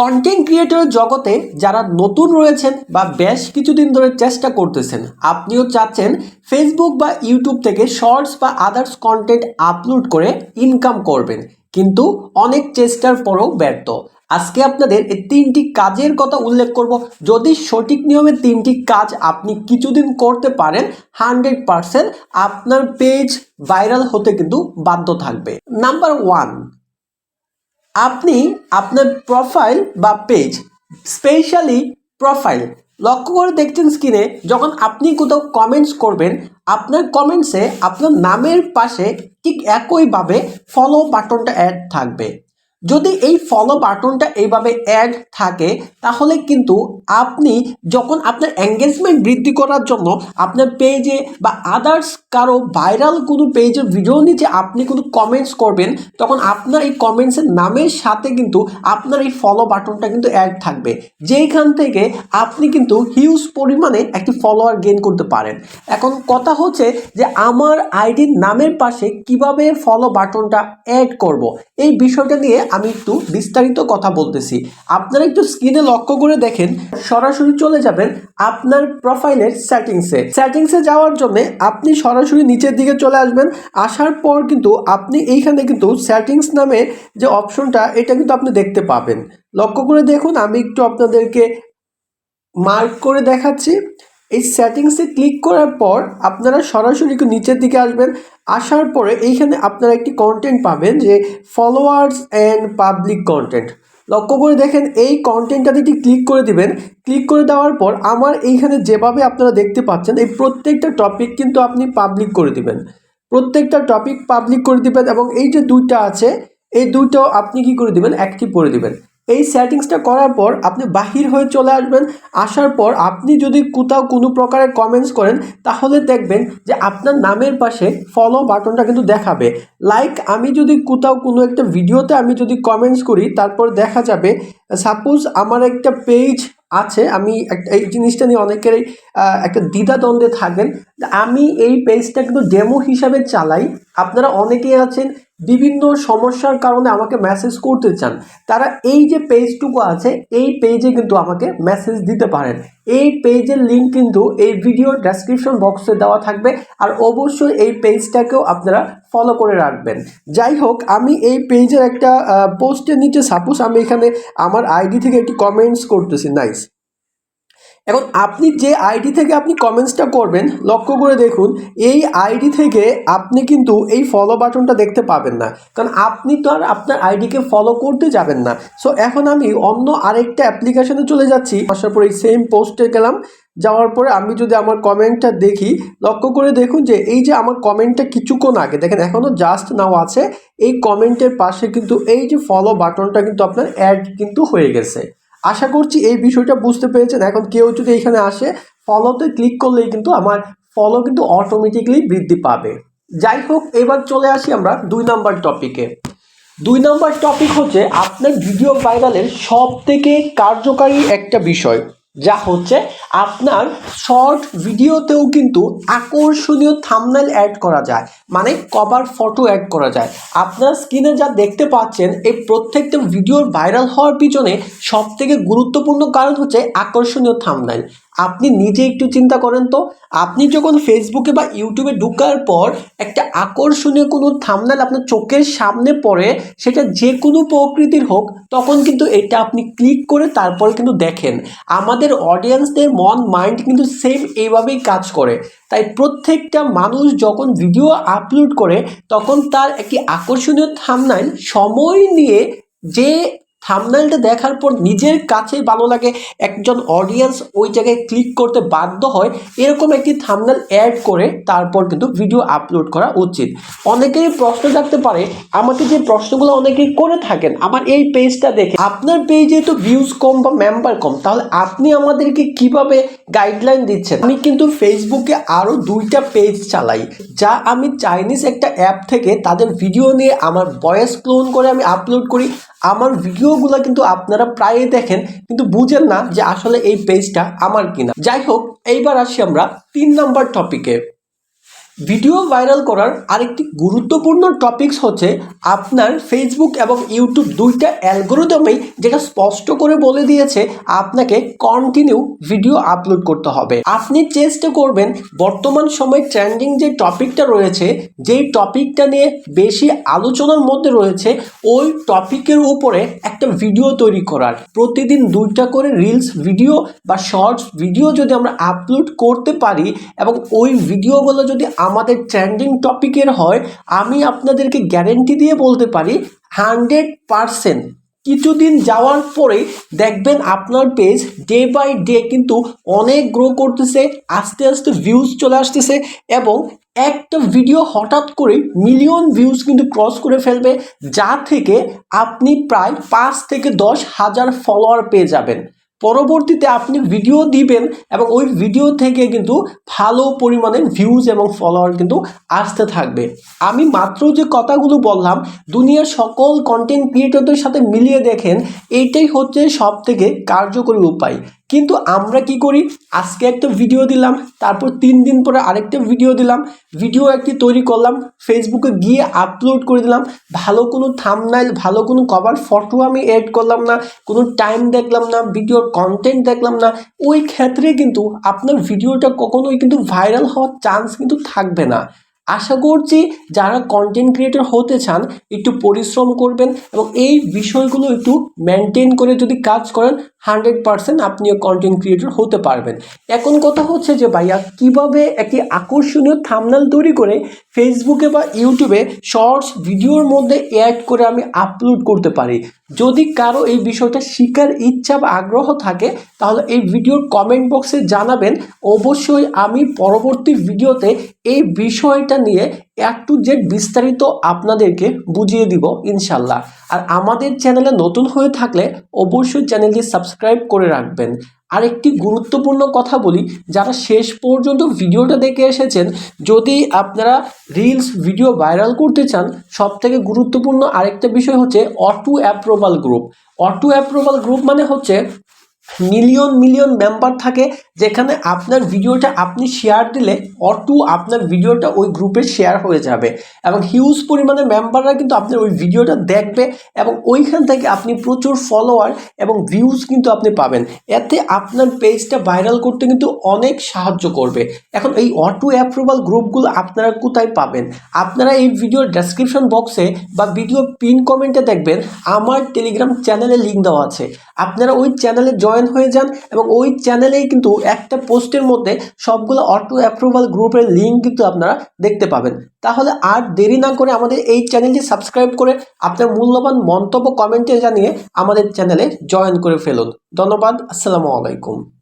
Content creator জগতে যারা নতুন রয়েছেন বা বেশ কিছুদিন ধরে চেষ্টা করতেছেন, আপনিও চাচ্ছেন ফেসবুক বা ইউটিউব থেকে শর্টস বা আদার্স কন্টেন্ট আপলোড করে ইনকাম করবেন। কিন্তু অনেক চেষ্টার পরেও ব্যর্থ। আজকে আপনাদের এই তিনটি কাজের কথা উল্লেখ করব। যদি সঠিক নিয়মে তিনটি কাজ আপনি কিছুদিন করতে পারেন হান্ড্রেড পারসেন্ট আপনার পেজ ভাইরাল হতে কিন্তু বাধ্য থাকবে। নাম্বার ওয়ান আপনি আপনার প্রোফাইল বা পেজ স্পেশালি প্রোফাইল লক্ষ্য করে দেখছেন স্ক্রিনে যখন আপনি কোথাও কমেন্টস করবেন, আপনার কমেন্টসে আপনার নামের পাশে ঠিক একইভাবে ফলো বাটনটা অ্যাড থাকবে। যদি এই ফলো বাটনটা এইভাবে অ্যাড থাকে, তাহলে কিন্তু আপনি যখন আপনার এঙ্গেজমেন্ট বৃদ্ধি করার জন্য আপনার পেজে বা আদার্স কারও ভাইরাল কোনো পেজের ভিডিও নিচে আপনি কোনো কমেন্টস করবেন, তখন আপনার এই কমেন্টসের নামের সাথে কিন্তু আপনার এই ফলো বাটনটা কিন্তু অ্যাড থাকবে। যেইখান থেকে আপনি কিন্তু হিউজ পরিমাণে একটি ফলোয়ার গেইন করতে পারেন। এখন কথা হচ্ছে যে আমার আইডির নামের পাশে কীভাবে ফলো বাটনটা অ্যাড করব? এই বিষয়টা নিয়ে আমি একটু বিস্তারিত কথা বলতেছি। আপনারা একটু স্ক্রিনে লক্ষ্য করে দেখেন, সরাসরি চলে যাবেন আপনার প্রোফাইলের সেটিংসে সেটিংসে যাওয়ার জন্য আপনি সরাসরি নিচের দিকে চলে আসবেন। আসার পর কিন্তু আপনি এইখানে কিন্তু সেটিংস নামে যে অপশনটা এটা কিন্তু আপনি দেখতে পাবেন। লক্ষ্য করে দেখুন, আমি একটু আপনাদেরকে মার্ক করে দেখাচ্ছি। এই সেটিংসে ক্লিক করার পর আপনারা সরাসরি একটু নিচের দিকে আসবেন। আসার পরে এইখানে আপনারা একটি কন্টেন্ট পাবেন যে ফলোয়ার্স অ্যান্ড পাবলিক কন্টেন্ট লক্ষ্য করে দেখেন, এই কন্টেন্টটাতে একটি ক্লিক করে দিবেন। ক্লিক করে দেওয়ার পর আমার এইখানে যেভাবে আপনারা দেখতে পাচ্ছেন, এই প্রত্যেকটা টপিক কিন্তু আপনি পাবলিক করে দিবেন। প্রত্যেকটা টপিক পাবলিক করে দিবেন এবং এই যে দুইটা আছে, এই দুইটাও আপনি কি করে দিবেন? অ্যাক্টিভ করে দিবেন। এই সেটিংসটা করার পর আপনি বাহির হয়ে চলে আসবেন। আসার পর আপনি যদি কোথাও কোনো প্রকারের কমেন্টস করেন, তাহলে দেখবেন যে আপনার নামের পাশে ফলো বাটনটা কিন্তু দেখাবে। লাইক আমি যদি কোথাও কোনো একটা ভিডিওতে আমি যদি কমেন্টস করি, তারপর দেখা যাবে সাপোজ আমার একটা পেজ আছে, আমি এই জিনিসটা নিয়ে অনেকেরই একটা দ্বিধাদ্বন্দ্বে থাকেন। আমি এই পেজটা কিন্তু ডেমো হিসাবে চালাই। আপনারা অনেকেই আছেন বিভিন্ন সমস্যার কারণে আমাকে মেসেজ করতে চান। তারা এই যে পেজটুকু আছে, এই পেজে কিন্তু আমাকে মেসেজ দিতে পারেন। এই পেজের লিঙ্ক কিন্তু এই ভিডিও ডেসক্রিপশন বক্সে দেওয়া থাকবে আর অবশ্যই এই পেজটাকেও আপনারা ফলো করে রাখবেন। যাই হোক, আমি এই পেজের একটা পোস্টের নিচে সাপোজ আমি এখানে আমার আইডি থেকে একটি কমেন্টস করতেছি। নাইস এখন আপনি যে আইডি থেকে আপনি কমেন্টসটা করবেন, লক্ষ্য করে দেখুন, এই আইডি থেকে আপনি কিন্তু এই ফলো বাটনটা দেখতে পাবেন না। কারণ আপনি তো আর আপনার আইডিকে ফলো করতে যাবেন না। সো এখন আমি অন্য আরেকটা অ্যাপ্লিকেশনে চলে যাচ্ছি। আসার পর এই সেম পোস্টে গেলাম। যাওয়ার পরে আমি যদি আমার কমেন্টটা দেখি, লক্ষ্য করে দেখুন যে এই যে আমার কমেন্টটা কিছুক্ষণ আগে, দেখেন এখনও জাস্ট নাও আছে। এই কমেন্টের পাশে কিন্তু এই যে ফলো বাটনটা কিন্তু আপনার অ্যাড কিন্তু হয়ে গেছে। আশা করছি এই বিষয়টা বুঝতে পেরেছেন। এখন কেউ যদি এখানে আসে ফলোতে ক্লিক করলেই কিন্তু আমার ফলো কিন্তু অটোমেটিকলি বৃদ্ধি পাবে। যাই হোক, এবার চলে আসি আমরা দুই নাম্বার টপিকে দুই নাম্বার টপিক হচ্ছে, আপনার ভিডিও ভাইরালের সব থেকে কার্যকারী একটা বিষয়। যা হচ্ছে আপনার শর্ট ভিডিওতেও কিন্তু আকর্ষণীয় থামনাইল অ্যাড করা যায় মানে কভার ফটো অ্যাড করা যায়। আপনার স্ক্রিনে যা দেখতে পাচ্ছেন, এই প্রত্যেকটা ভিডিওর ভাইরাল হওয়ার পিছনে সবথেকে গুরুত্বপূর্ণ কারণ হচ্ছে আকর্ষণীয় থামনেল আপনি নিজে একটু চিন্তা করেন তো। আপনি যখন ফেসবুকে বা ইউটিউবে ঢুকার পর একটা আকর্ষণীয় কোনো থামনেল আপনার চোখের সামনে পড়ে, সেটা যে কোনো প্রকৃতির হোক, তখন কিন্তু এটা আপনি ক্লিক করে তারপর কিন্তু দেখেন। আমাদের অডিয়েন্সদের মন মাইন্ড কিন্তু সেম এইভাবেই কাজ করে। তাই প্রত্যেকটা মানুষ যখন ভিডিও আপলোড করে, তখন তার একটি আকর্ষণীয় থামনাইল সময় নিয়ে যে থামনাইলটা দেখার পর নিজের কাছে ভালো লাগে। একজন অডিয়েন্স ওই জায়গায় ক্লিক করতে বাধ্য হয়। এরকম একটি থামনাইল অ্যাড করে তারপর কিন্তু ভিডিও আপলোড করা উচিত। অনেকেই প্রশ্ন থাকতে পারে, আমাকে যে প্রশ্নগুলো অনেকেই করে থাকেন, আমার এই পেজটা দেখে। আপনার পেজে তো ভিউজ কম বা মেম্বার কম, তাহলে আপনি আমাদেরকে কীভাবে গাইডলাইন দিচ্ছেন? আমি কিন্তু ফেসবুকে আরও দুইটা পেজ চালাই, যা আমি চাইনিজ একটা অ্যাপ থেকে তাদের ভিডিও নিয়ে, আমার ভয়েস ক্লোন করে আমি আপলোড করি। আমার ভিডিওগুলো কিন্তু আপনারা প্রায়ই দেখেন, কিন্তু বুঝেন না যে আসলে এই পেজটা আমার কিনা। যাই হোক, এইবার আসি আমরা তিন নম্বর টপিকে ভিডিও ভাইরাল করার আরেকটি গুরুত্বপূর্ণ টপিকস হচ্ছে আপনার ফেসবুক এবং ইউটিউব দুইটা অ্যালগোরিদমেই যেটা স্পষ্ট করে বলে দিয়েছে আপনাকে কন্টিনিউ ভিডিও আপলোড করতে হবে। আপনি চেষ্টা করবেন বর্তমান সময় ট্রেন্ডিং যে টপিকটা রয়েছে, যেই টপিকটা নিয়ে বেশি আলোচনার মধ্যে রয়েছে, ওই টপিকের উপরে একটা ভিডিও তৈরি করার। প্রতিদিন দুইটা করে রিলস ভিডিও বা শর্টস ভিডিও যদি আমরা আপলোড করতে পারি এবং ওই ভিডিওগুলো যদি আমাদের ট্রেন্ডিং টপিকের হয়, আমি আপনাদেরকে গ্যারেন্টি দিয়ে বলতে পারি হান্ড্রেড পারসেন্ট কিছুদিন যাওয়ার পরে দেখবেন আপনার পেজ ডে বাই ডে কিন্তু অনেক গ্রো করতেছে, আস্তে আস্তে ভিউজ চলে আসতেছে এবং একটা ভিডিও হঠাৎ করে মিলিয়ন ভিউজ কিন্তু ক্রস করে ফেলবে, যা থেকে আপনি প্রায় পাঁচ থেকে দশ হাজার ফলোয়ার পেয়ে যাবেন। পরবর্তীতে আপনি ভিডিও দিবেন এবং ওই ভিডিও থেকে কিন্তু ভালো পরিমাণে ভিউজ এবং ফলোয়ার কিন্তু আসতে থাকবে। আমি মাত্র যে কথাগুলো বললাম, দুনিয়ার সকল কন্টেন্ট ক্রিয়েটরদের সাথে মিলিয়ে দেখেন এইটাই হচ্ছে সব থেকে কার্যকরী উপায়। কিন্তু আমরা কি করি? আজকে একটা ভিডিও দিলাম, তারপর তিন দিন পরে আরেকটা ভিডিও দিলাম ভিডিও একটি তৈরি করলাম ফেসবুকে গিয়ে আপলোড করে দিলাম, ভালো কোনো থামনাইল ভালো কোনো কভার ফটো আমি এড করলাম না, কোনো টাইম দেখলাম না ভিডিওর কন্টেন্ট দেখলাম না, ওই ক্ষেত্রে কিন্তু আপনার ভিডিওটা কখনোই কিন্তু ভাইরাল হওয়ার চান্স কিন্তু থাকবে না। আশা করছি যারা কন্টেন্ট ক্রিয়েটর হতে চান, একটু পরিশ্রম করবেন এবং এই বিষয়গুলো একটু মেনটেন করে যদি কাজ করেন হান্ড্রেড পারসেন্ট আপনিও কন্টেন্ট ক্রিয়েটর হতে পারবেন। এখন কথা হচ্ছে যে ভাইয়া, কীভাবে একটি আকর্ষণীয় থামনাল তৈরি করে ফেসবুকে বা ইউটিউবে শর্টস ভিডিওর মধ্যে অ্যাড করে আমি আপলোড করতে পারি? যদি কারও এই বিষয়টা শেখার ইচ্ছা বা আগ্রহ থাকে, তাহলে এই ভিডিওর কমেন্ট বক্সে জানাবেন। অবশ্যই আমি পরবর্তী ভিডিওতে এই বিষয়টা নিয়ে এক টু জেড বিস্তারিত আপনাদেরকে বুঝিয়ে দিব, ইনশাল্লাহ। আর আমাদের চ্যানেলে নতুন হয়ে থাকলে অবশ্যই চ্যানেলটি সাবস্ক্রাইব করে রাখবেন। আরেকটি গুরুত্বপূর্ণ কথা বলি, যারা শেষ পর্যন্ত ভিডিওটা দেখে এসেছেন, যদি আপনারা রিলস ভিডিও ভাইরাল করতে চান সব থেকে গুরুত্বপূর্ণ আরেকটা বিষয় হচ্ছে auto approval group auto approval group মানে হচ্ছে মিলিয়ন মিলিয়ন মেম্বার থাকে, যেখানে আপনার ভিডিওটা আপনি শেয়ার দিলে অটো আপনার ভিডিওটা ওই গ্রুপে শেয়ার হয়ে যাবে। এবং হিউজ পরিমাণে মেম্বাররা কিন্তু আপনার ওই ভিডিওটা দেখবে এবং ওইখান থেকে আপনি প্রচুর ফলোয়ার এবং ভিউজ কিন্তু আপনি পাবেন। এতে আপনার পেজটা ভাইরাল করতে কিন্তু অনেক সাহায্য করবে। এখন এই অটো অ্যাপ্রুভাল গ্রুপগুলো আপনারা কোথায় পাবেন? আপনারা এই ভিডিওর ডেসক্রিপশন বক্সে বা ভিডিও পিন কমেন্টে দেখবেন, আমার টেলিগ্রাম চ্যানেলে লিঙ্ক দেওয়া আছে। আপনারা ওই চ্যানেলে জয়েন হয়ে যান এবং ওই চ্যানেলেই কিন্তু একটা পোস্টের মধ্যে সবগুলো অটো অ্যাপ্রুভাল গ্রুপের লিঙ্ক কিন্তু আপনারা দেখতে পাবেন। তাহলে আর দেরি না করে আমাদের এই চ্যানেলটি সাবস্ক্রাইব করে আপনার মূল্যবান মন্তব্য কমেন্টে জানিয়ে আমাদের চ্যানেলে জয়েন করে ফেলুন। ধন্যবাদ, আসসালামু আলাইকুম।